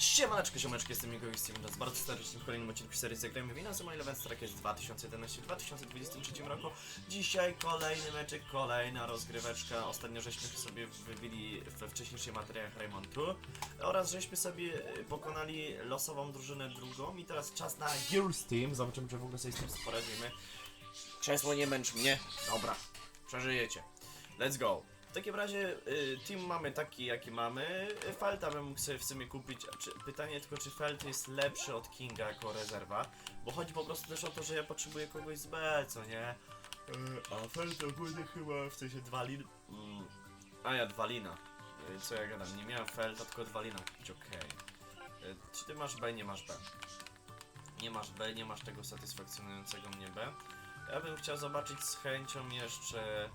Siemaneczko, ziomeczki, jestem Migo i Jazz. Bardzo serdecznie w kolejnym odcinku serii Zagrajmy Wina. Ze Eleven Strike jest 2011 w 2023 roku. Dzisiaj kolejny meczek, kolejna rozgryweczka. Ostatnio żeśmy sobie wybili we wcześniejszych materiałach Raymontu. Oraz żeśmy sobie e, pokonali losową drużynę drugą. I teraz czas na Gears Team. Zobaczymy, czy w ogóle sobie z tym poradzimy. Krzesło nie męcz mnie. Dobra, przeżyjecie. Let's go. W takim razie y, team mamy taki jaki mamy. Felta bym mógł sobie w sumie kupić. Czy, pytanie tylko czy Felt jest lepszy od Kinga jako rezerwa. Bo chodzi po prostu też o to, że ja potrzebuję kogoś z B, co nie? Y, a Felt ogólnie chyba w sensie dwa lin. Mm, a ja dwa lina. Y, co ja gadam? Nie miałem Felta, tylko dwa lina kupić, okej. Y, Czy ty masz B? Nie masz B. Nie masz B, nie masz tego satysfakcjonującego mnie B. Ja bym chciał zobaczyć z chęcią jeszcze e,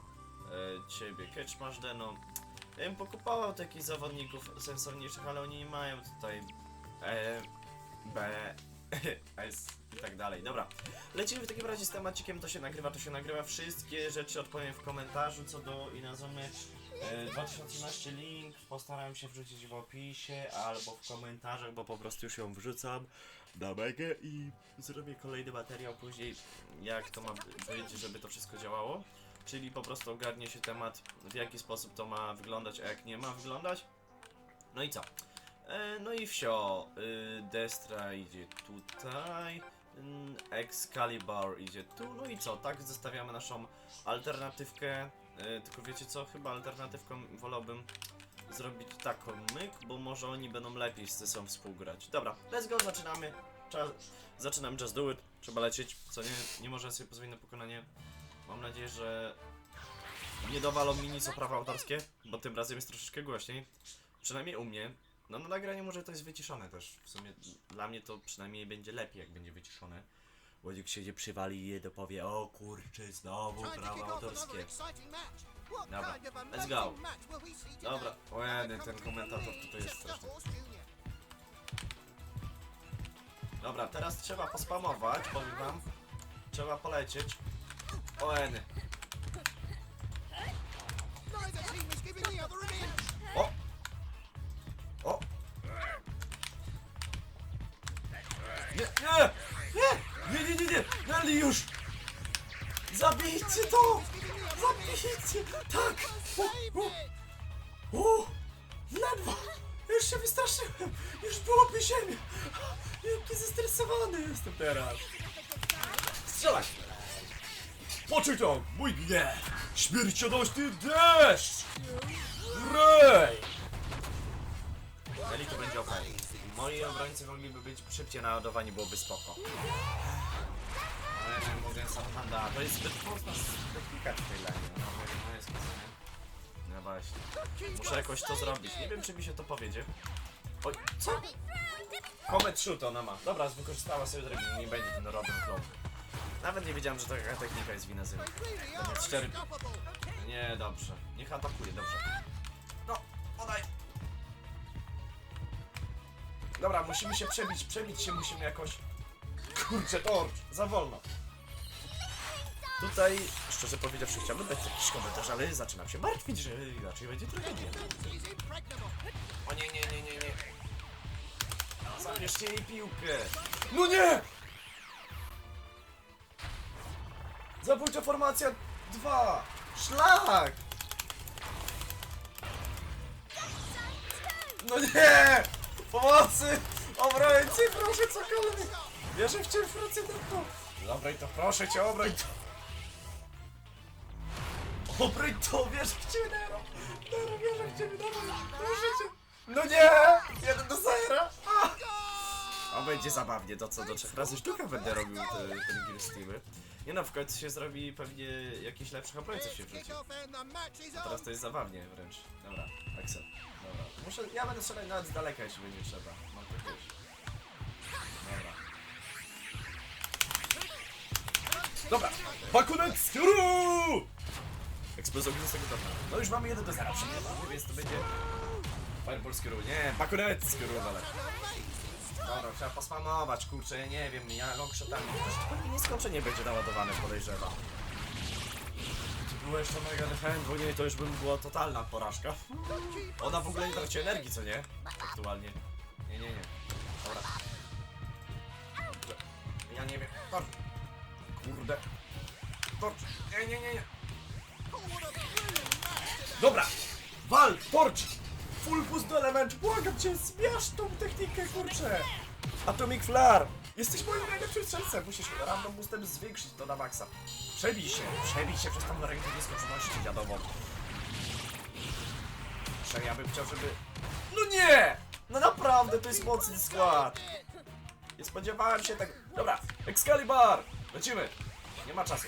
ciebie. Catch masz Deno. Ja bym pokupował takich zawodników sensowniejszych, ale oni nie mają tutaj e, B, S i tak dalej. Dobra, lecimy w takim razie z temacikiem, to się nagrywa, to się nagrywa. Wszystkie rzeczy odpowiem w komentarzu co do Inazumy. E, 2013 link postaram się wrzucić w opisie albo w komentarzach, bo po prostu już ją wrzucam na megę i zrobię kolejny materiał później, jak to ma być, żeby to wszystko działało. Czyli po prostu ogarnie się temat, w jaki sposób to ma wyglądać, a jak nie ma wyglądać. No i co? E, no i wsio. Y, Destra idzie tutaj. mm, Excalibur idzie tu. No i co? Tak zestawiamy naszą alternatywkę. E, tylko wiecie co? Chyba alternatywką wolałbym zrobić taką myk, bo może oni będą lepiej ze sobą współgrać. Dobra, let's go, zaczynamy. Czas, zaczynam just do it. Trzeba lecieć, co nie, nie można sobie pozwolić na pokonanie. Mam nadzieję, że nie dowalą mi nic o prawa autorskie, bo tym razem jest troszeczkę głośniej. Przynajmniej u mnie. No na nagraniu może to jest wyciszone też. W sumie dla mnie to przynajmniej będzie lepiej, jak będzie wyciszone. Jak się przywali i je dopowie, o kurczę, znowu prawa autorskie. Dobra, let's go. Dobra, ojej, ten komentator tutaj jest straszny. Dobra, teraz trzeba pospamować, powiem wam. Trzeba polecieć. O Eny. O! O! Nie, nie! Nie! Nie, nie, nie! Nelly już! Zabijcie to! Zabijcie! Tak! O, o, o, ledwo! Już się wystraszyłem! Już byłoby ziemia! Jaki zestresowany jestem teraz! Strzelaj! Poczuj to! Mój gniew! Śmiercionośny deszcz! Rej! Eli to będzie ok. Moi obrońcy mogliby być szybciej naładowani, byłoby spoko. Ale nie mogę sam handa. To jest zbyt mocna technika w tej. No, no jest nie? No właśnie. Muszę jakoś to zrobić. Nie wiem, czy mi się to powiedzie. Oj, co? Comet shoot ona ma. Dobra, wykorzystała sobie drabinę, nie będzie ten Robin Club. Nawet nie wiedziałem, że taka technika jest w Inazymy. Koniec cztery. Nie, dobrze. Niech atakuje, dobrze. No, podaj. Dobra, musimy się przebić, przebić się musimy jakoś. Kurczę, torcz, za wolno. Tutaj, szczerze powiedziawszy, chciałbym dać jakiś komentarz, ale zaczynam się martwić, że inaczej będzie tragedia. O nie, nie, nie, nie, nie. Zabierzcie jej piłkę. No nie! Zabójcza formacja 2! Szlak! No nie! Pomocy! Obrońcy, proszę cokolwiek! Wierzę w ciebie, Francydentko! Obroń to, proszę cię, obroń to! Obroń to, wierzę w ciebie, Nero! Nero, wierzę w ciebie, Nero! Proszę cię! No nie! Jeden do zera! A! Będzie zabawnie, to co do trzech razy sztuka będę robił te, ten Gear Steamy. Nie no, w końcu się zrobi pewnie jakiś lepszych obrońców się wrzuci. A teraz to jest zabawnie wręcz. Dobra, Axel. Dobra. Muszę, ja będę strzelać nawet z daleka, jeśli będzie trzeba. Mam to gdzieś. Dobra. Dobra. Pakunek z tyłu! Eksplozja ognistego dobra. No już mamy 1 do 0 przegrywamy, więc to będzie... Fireball z kieru. Nie, bakunet z kieru, ale... Dobra, trzeba pospamować, kurczę, nie wiem, ja longshotami też pewnie nieskończenie będzie naładowany, podejrzewam. To było jeszcze mega defend, bo nie, to już bym była totalna porażka. Ona w ogóle nie traci energii, co nie? Aktualnie. Nie, nie, nie. Dobra. Ja nie wiem. Torcz. Kurde. Torcz. Nie, nie, nie, nie. Dobra! Wal! Torcz! Full boost do element. Błagam cię, zmiasz tą technikę, kurczę. Atomic Flare. Jesteś moim najlepszym strzelcem. Musisz random boostem zwiększyć to na maksa. Przebij się, przebij się przez tą rękę nieskończoności dziadową. Że ja bym chciał, żeby... No nie! No naprawdę, to jest mocny skład. Nie spodziewałem się tak... Dobra, Excalibur! Lecimy! Nie ma czasu.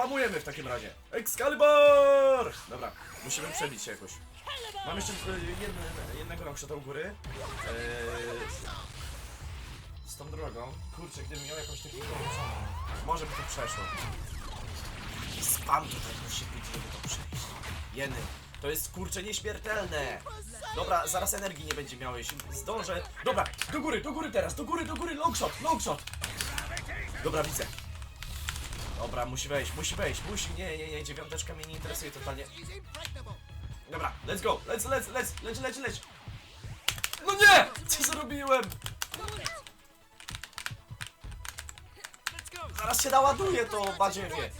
Spamujemy w takim razie. Excalibur! Dobra, musimy przebić się jakoś. Mam jeszcze e, jedne, jednego longshota u góry. Eee, z tą drogą. Kurczę, gdybym miał jakąś technikę. Może by to przeszło. Spam tutaj musi być, żeby to przejść. Jeny. To jest kurczę nieśmiertelne. Dobra, zaraz energii nie będzie miał, jeśli zdążę. Dobra, do góry, do góry teraz, do góry, do góry, longshot, longshot. Dobra, widzę. Dobra, musi wejść, musi wejść, musi. Nie, nie, nie, dziewiąteczka mnie nie interesuje totalnie. Dobra, let's go, let's, let's, let's, leć, leć, leć. No nie! Co zrobiłem? Zaraz się naładuje to badziewie.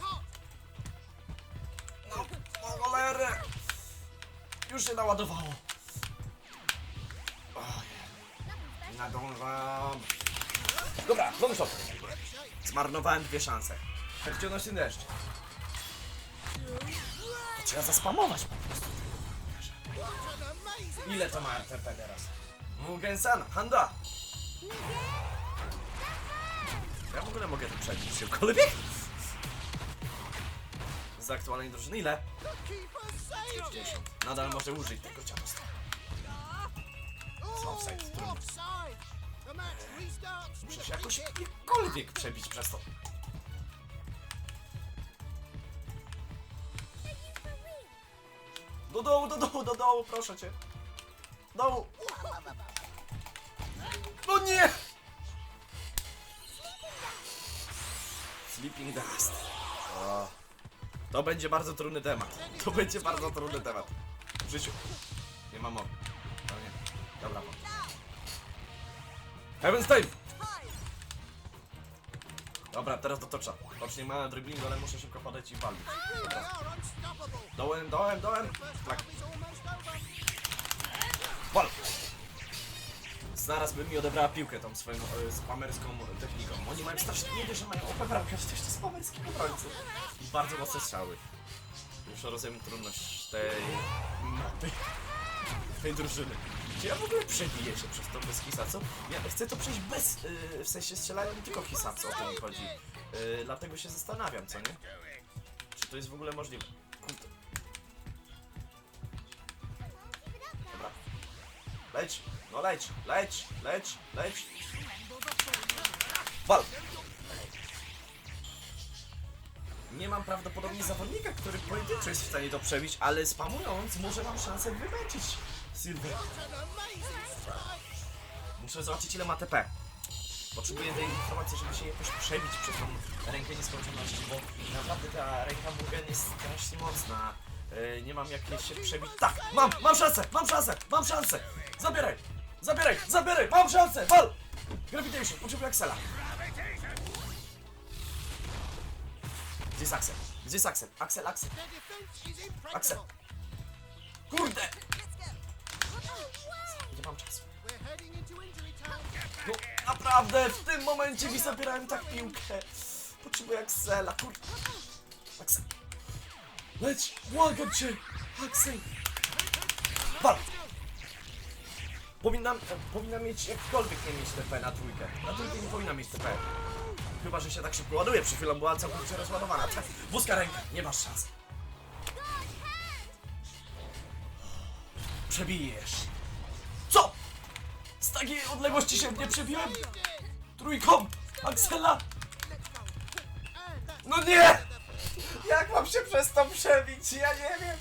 No, o cholerę. Już się naładowało. Nadążam. Dobra, longshot. Zmarnowałem dwie szanse. Perfekcjonalny deszcz. To trzeba zaspamować po prostu. Ile to ma RTP teraz? Mugensan, Handa! Ja w ogóle mogę to przebić szybkolwiek? Z aktualnej drużyny ile? 50. Nadal może użyć tego ciasta. Offside, trudno. Muszę się jakoś jakkolwiek przebić przez to. Do dołu, do dołu, do dołu, proszę cię. Dołu. No nie! Sleeping Dust. O. To będzie bardzo trudny temat. To będzie bardzo trudny temat. W życiu. Nie mam mowy. To nie. Dobra. Heaven's Time! Dobra, teraz do tocza. Tocz nie ma driblingu, ale muszę szybko podać i walczyć. Dołem, dołem, dołem! Tak. Wal! Zaraz by mi odebrała piłkę tą swoją e, spamerską techniką. Oni mają strasznie, nie że mają OP bramkę, też to spamerskich obrońców. I bardzo mocne strzały. Już rozumiem trudność tej mapy, tej drużyny. Czy ja w ogóle przebiję się przez to bez hisacu? Ja chcę to przejść bez, yy, w sensie strzelają tylko hisacu, o to mi chodzi. Yy, dlatego się zastanawiam, co nie? Czy to jest w ogóle możliwe? Kurde. Dobra. Leć, no leć, leć, leć, leć. Wal! Nie mam prawdopodobnie zawodnika, który pojedynczo jest w stanie to przebić, ale spamując może mam szansę wymęczyć Silver. Muszę zobaczyć ile ma TP. Potrzebuję tej informacji, żeby się jakoś przebić przez tą rękę nieskończoności, bo naprawdę ta ręka Mugen jest strasznie mocna. Yy, nie mam jak się przebić. Tak! Mam! Mam szansę! Mam szansę! Mam szansę! Zabieraj! Zabieraj! Zabieraj! Mam szansę! Wal! Gravitation! Potrzebuję Axela! Gdzie jest Axel? Gdzie jest Axel? Axel, Axel! Axel! Kurde! Nie mam czasu. No naprawdę, w tym momencie mi zabierałem tak piłkę. Potrzebuję Axela, kurde. Axel. Leć, błagam cię. Axel. Wal. Powinnam, e, powinnam mieć jakkolwiek nie mieć TP na trójkę. Na trójkę nie powinna mieć TP. Chyba, że się tak szybko ładuje. Przed chwilą była całkowicie rozładowana. Tak, Wózka ręka, nie masz szans. Przebijesz. Takiej odległości się nie przebiłem? Trójką! Axela! No nie! Jak mam się przez to przebić? Ja nie wiem.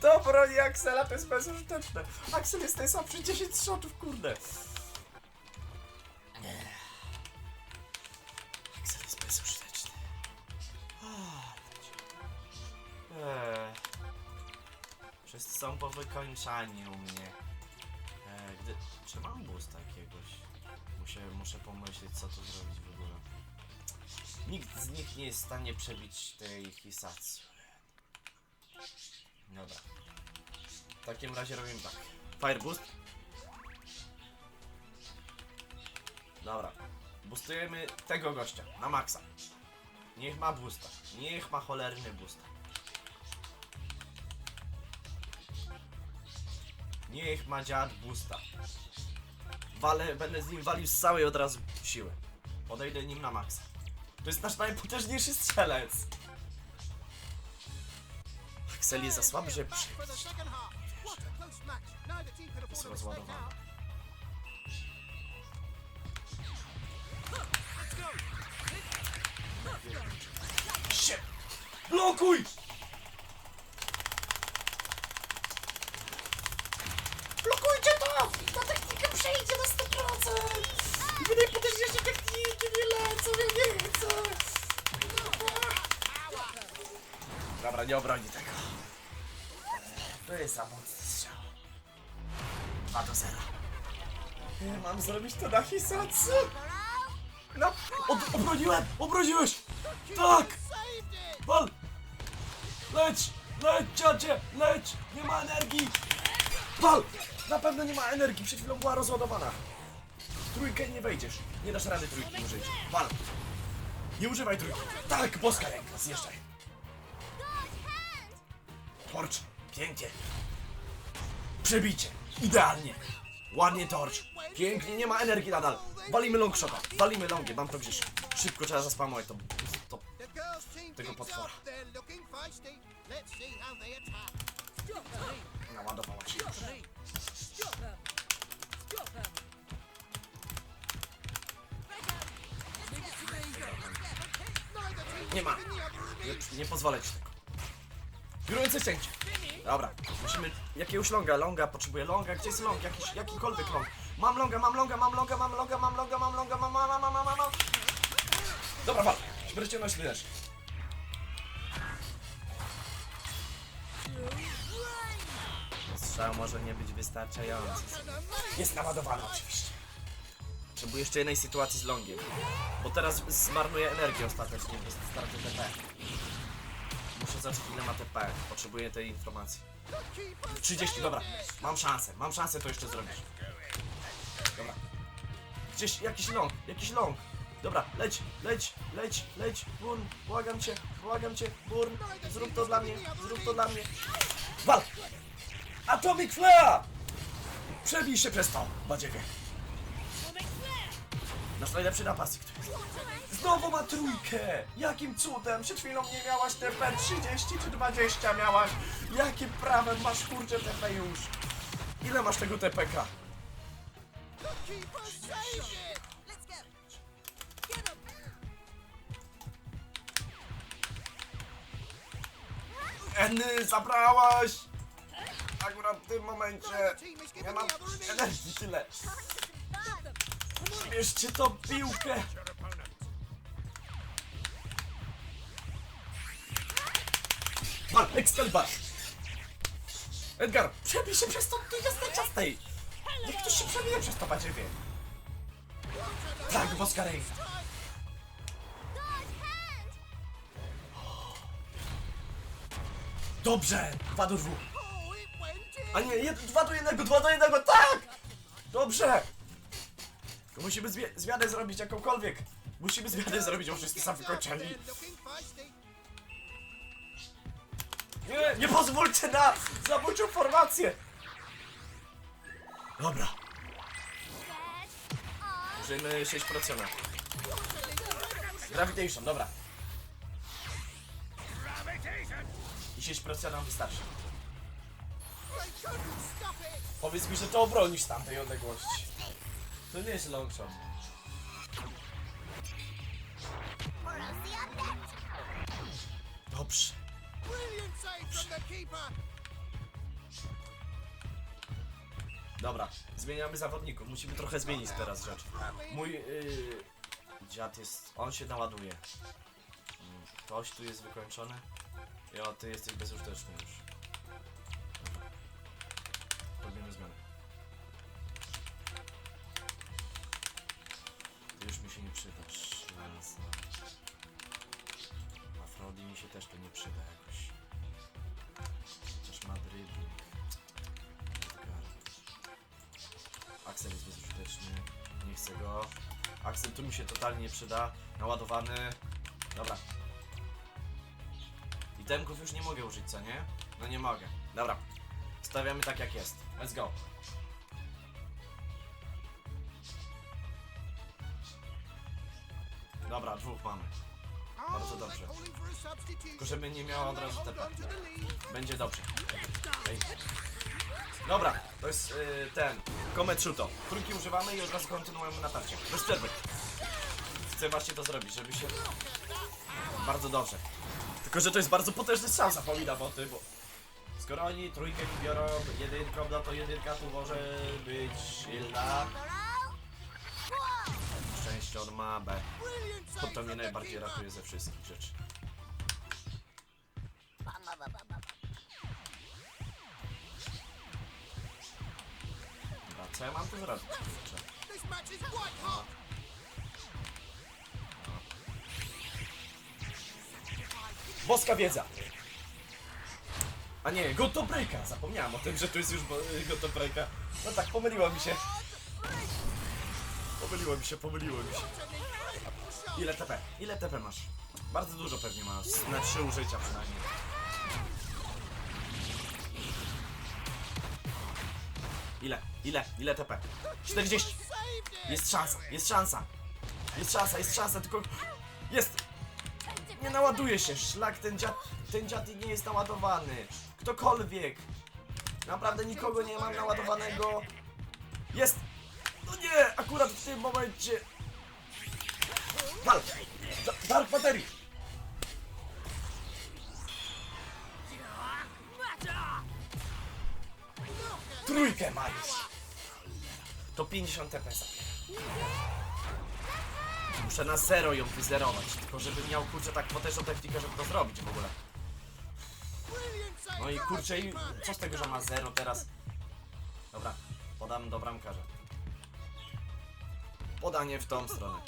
To broni Axela to jest bezużyteczne. Axel jest najsłabszy 10 shotów, kurde. Axel jest bezużyteczny. Eee. Wszyscy są po wykończaniu mnie. Czy mam boost jakiegoś? Muszę, muszę pomyśleć co tu zrobić w ogóle. Nikt z nich nie jest w stanie przebić tej Hisatsu. Dobra. W takim razie robimy tak. Fire boost. Dobra. Boostujemy tego gościa na maksa. Niech ma boosta. Niech ma cholerny boosta. Niech ma dziad boosta. Walę, będę z nim walił z całej od razu siły. Podejdę nim na maksa. To jest nasz najpotężniejszy strzelec. Axel jest za słaby, żeby could Jest rozładowany. się! Blokuj! Blokujcie to! Ta technika przejdzie na 100%! Wy najpotężniejsze techniki nie lecą, ja nie chcę! Dobra, nie obroni tego. To jest za mocny strzał. 2 do 0. Mam zrobić to na Hisatsu? No, ob obroniłem! Obroniłeś! Tak! Wal! Leć! Leć, ciacie! Leć! Nie ma energii! Wal! Na pewno nie ma energii, przed chwilą była rozładowana. Trójkę nie wejdziesz. Nie dasz rady trójki użyć. Wal! Nie używaj trójki. Tak, boska ręka, zjeżdżaj. Torcz, pięknie. Przebicie, idealnie. Ładnie torcz. Pięknie, nie ma energii nadal. Walimy longshota, walimy longiem, mam to gdzieś. Szybko trzeba zaspamować to, to Tego potwora. up. They're looking Nie ma. Nie, nie pozwolę ci tego. Biurujące cięcie. Dobra, musimy jakiegoś longa, longa, potrzebuję longa, gdzie jest long, jakiś, jakikolwiek long. Mam longa, mam longa, mam longa, mam longa, mam longa, mam longa, mam, mam, mam, mam, mam, mam. Dobra, wal. Śmiercionność też. Strzał może nie być wystarczający. Jest naładowany oczywiście. Potrzebuję jeszcze jednej sytuacji z longiem. Bo teraz zmarnuję energię ostatecznie, bez startu TP. Muszę zobaczyć ile ma TP. Potrzebuję tej informacji. 30, dobra. Mam szansę, mam szansę to jeszcze zrobić. Dobra. Gdzieś jakiś long, jakiś long. Dobra, leć, leć, leć, leć, Burn, błagam cię, błagam cię, Burn, zrób to dla mnie, zrób to dla mnie. Wal! Atomic Flare! Przebij się przez to, badziewie. Nasz najlepszy napastnik. Znowu ma trójkę! Jakim cudem? Przed chwilą nie miałaś TP 30 czy 20 miałaś? Jakim prawem masz kurczę TP już? Ile masz tego TPK? Eny, zabrałaś! Akurat w tym momencie giving mam energii tyle. Bierzcie tą piłkę! Pan, Excalibur! Edgar, przebij się przez to, tu jest ciastej! Niech ktoś się przebije przez to, badziewie! Tak, boska ręka! Dobrze! Dwa do dwóch! A nie, jed, dwa do jednego, dwa do jednego, tak! Dobrze! Musimy zwie, zmianę zrobić jakąkolwiek. Musimy zmianę zrobić, bo wszyscy są wykończeni. Nie, nie pozwólcie na zabójczą formację! Dobra, użyjmy 6%. Gravitation, dobra. I 6% nam wystarczy. Powiedz mi, że to obronisz tamtej odległości. To nie jest long shot. Dobrze. Dobra, zmieniamy zawodników. Musimy trochę zmienić teraz rzecz. Mój yy, dziad jest. On się naładuje. Mm, Ktoś tu jest wykończony. Jo, ty jesteś bezużyteczny już. Przyda. Naładowany. Dobra. I temków już nie mogę użyć, co nie? No nie mogę. Dobra. Stawiamy tak jak jest. Let's go. Dobra, dwóch mamy. Bardzo dobrze. Tylko żeby nie miała od razu lead. Będzie dobrze. Dobra, to jest y, ten. Komet Shuto. Trójki używamy i od razu kontynuujemy natarcie. Bez przerwy. Chcę właśnie to zrobić, żeby się... Bardzo dobrze. Tylko, że to jest bardzo potężny strzał, zapominam o tym, bo... Skoro oni trójkę mi biorą jedynką, no to jedynka tu może być silna. Szczęście on ma B. Brilliant To, mnie najbardziej ratuje ze wszystkich rzeczy. Dobra, co ja mam tu zrobić? Boska wiedza! A nie, Gotobreaka! Zapomniałem o tym, że tu jest już bo- Gotobreaka. No tak, pomyliło mi się. Pomyliło mi się, pomyliło mi się. Ile TP? Ile TP masz? Bardzo dużo pewnie masz. Na trzy użycia przynajmniej. Ile? Ile? Ile TP? 40! Saved it. Jest szansa, jest szansa! Jest szansa, jest szansa, tylko... Jest! Nie naładuje się, szlak, ten dziad, ten dziad nie jest naładowany. Ktokolwiek. Naprawdę nikogo nie mam naładowanego. Jest! No nie, akurat w tym momencie. Wal! Da- Dark Battery! Trójkę ma już. To 50 TP zabiera. Muszę na zero ją wyzerować, tylko żeby miał kurczę tak potężną technikę, żeby to zrobić w ogóle. No i kurczę, i co z tego, że ma zero teraz? Dobra, podam do bramkarza. Podanie w tą stronę.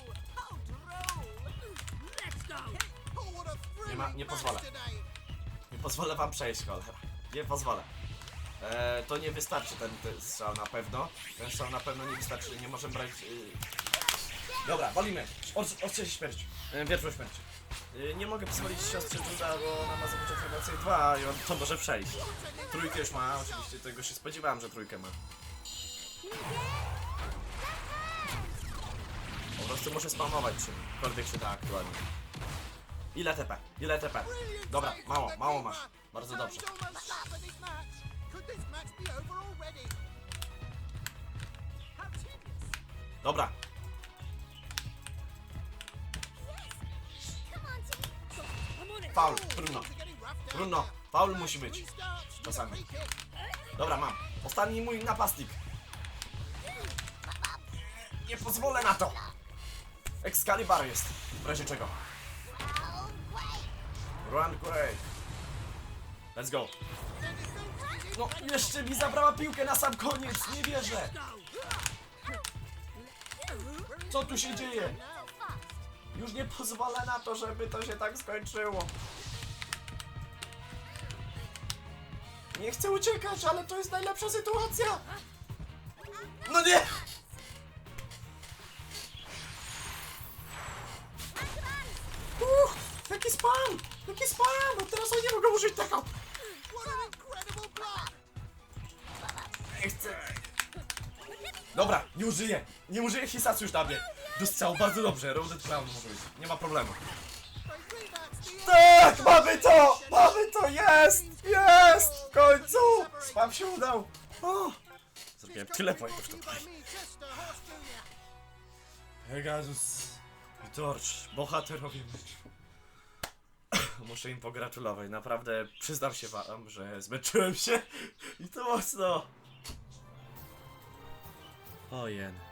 Nie ma- nie pozwolę. Nie pozwolę wam przejść, cholera. Nie pozwolę. Eee, to nie wystarczy ten, ten strzał na pewno. Ten strzał na pewno nie wystarczy, nie możemy brać... Yy... Dobra, walimy. Ostrze śmierć. Yy, Wierzbę śmierć. Yy, nie mogę pozwolić siostrze Juda, bo ona ma zapoczątek więcej dwa i on to może przejść. Trójkę już ma, oczywiście tego się spodziewałem, że trójkę ma. Po prostu muszę spamować czymkolwiek się da aktualnie. Ile TP? Ile TP? Dobra, mało, mało masz. Bardzo dobrze. almost faul, trudno. Trudno, faul musi być. Czasami. Dobra, mam. Ostatni mój napastnik. Nie pozwolę na to. Excalibur jest. W razie czego. Run Quake. Let's go. No, jeszcze mi zabrała piłkę na sam koniec. Nie wierzę. Co tu się dzieje? Już nie pozwolę na to, żeby to się tak skończyło. Nie chcę uciekać, ale to jest najlepsza sytuacja. No nie! Uch, jaki spam! Jaki spam! No teraz oni nie mogą użyć tego! Nie chcę! Dobra, nie użyję! Nie użyję Hisasu już na mnie! Do strzału, bardzo dobrze, Rounded Clown może być. Nie ma problemu. Tak, mamy to! Mamy to! Jest! Jest! W końcu! Spam się udał! O! Zrobiłem tyle pointów tutaj. Pegasus i Torch, bohaterowie meczu. Muszę im pogratulować, naprawdę przyznam się wam, że zmęczyłem się i to mocno. Ojen.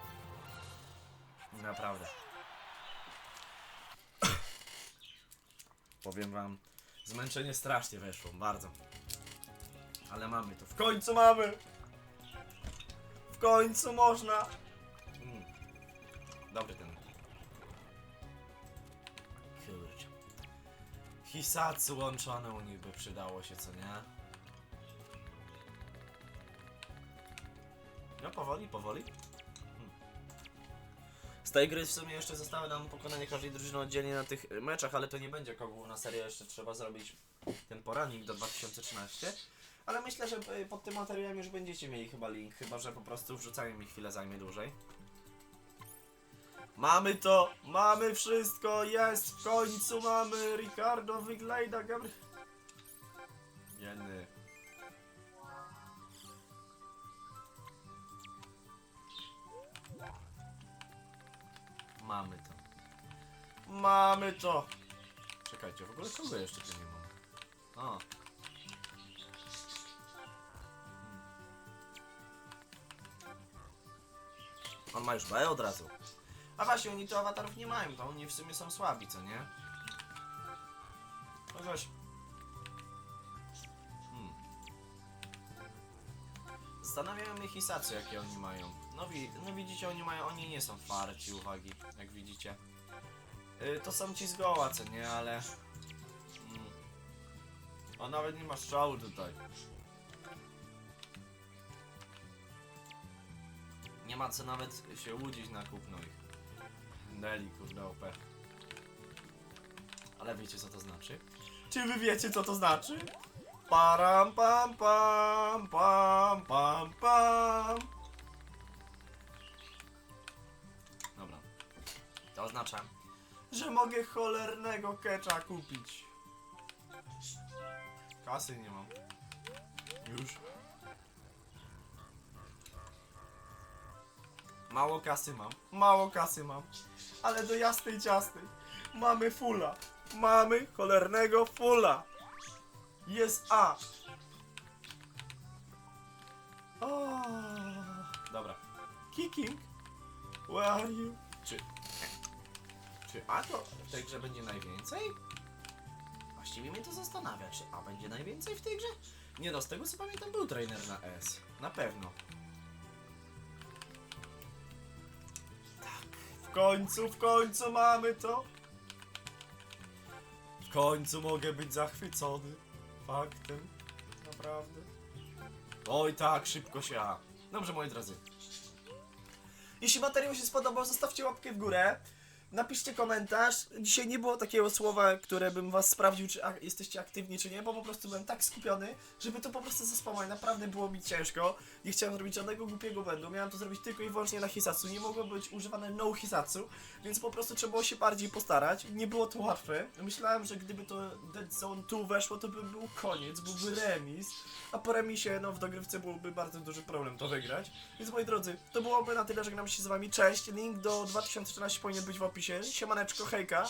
Naprawdę. Powiem wam, zmęczenie strasznie weszło, bardzo. Ale mamy to. W końcu mamy! W końcu można! Mm. Dobry ten. Kurczę. Hisatsu łączone u nich by przydało się, co nie? No powoli, powoli. Z tej gry w sumie jeszcze zostały nam pokonanie każdej drużyny oddzielnie na tych meczach, ale to nie będzie jako główna seria, jeszcze trzeba zrobić ten poranik do 2013. Ale myślę, że y, pod tym materiałem już będziecie mieli chyba link, chyba że po prostu wrzucanie mi chwilę zajmie dłużej. Mamy to! Mamy wszystko! Jest! W końcu mamy! Ricardo Wyglejda Gabriel... Jeny. Mamy to. Mamy to! Czekajcie, w ogóle kogo jeszcze tu nie mam? A. On ma już B od razu. A właśnie, oni tu awatarów nie mają, to oni w sumie są słabi, co nie? Chociaż... Zastanawiają mnie Hisatsu, jakie oni mają. No, wi no widzicie, oni mają, oni nie są farci, uwagi, jak widzicie. Y, to są ci zgoła, co nie, ale... Mm. Nawet nie ma strzału tutaj. Nie ma co nawet się łudzić na kupno ich. Deli, kurde, OP. Ale wiecie co to znaczy? Czy wy wiecie co to znaczy? Param pam pam pam pam pam Dobra. To oznacza, że mogę cholernego kecza kupić. Kasy nie mam. Już. Mało kasy mam, mało kasy mam, ale do jasnej ciasnej mamy fula, mamy cholernego fula. Jest A. O, dobra. Kicking. Where are you? Czy, czy A to w tej grze będzie najwięcej? Właściwie mnie to zastanawia, czy A będzie najwięcej w tej grze? Nie no, z tego co pamiętam był trainer na S. Na pewno. W końcu, w końcu mamy to. W końcu mogę być zachwycony faktem. Naprawdę. Oj tak, szybko się. Dobrze moi drodzy. Jeśli materiał się spodobał, zostawcie łapkę w górę. Napiszcie komentarz. Dzisiaj nie było takiego słowa, które bym was sprawdził, czy jesteście aktywni, czy nie, bo po prostu byłem tak skupiony, żeby to po prostu zespamować. Naprawdę było mi ciężko. Nie chciałem zrobić żadnego głupiego błędu. Miałem to zrobić tylko i wyłącznie na Hisatsu. Nie mogło być używane no Hisatsu, więc po prostu trzeba było się bardziej postarać. Nie było to łatwe. Myślałem, że gdyby to Dead Zone 2 weszło, to by był koniec, byłby remis. A po remisie, no w dogrywce byłoby bardzo duży problem to wygrać. Więc moi drodzy, to byłoby na tyle, żegnam się z wami. Cześć, link do 2014 powinien być w opisie. Siemaneczko, hejka.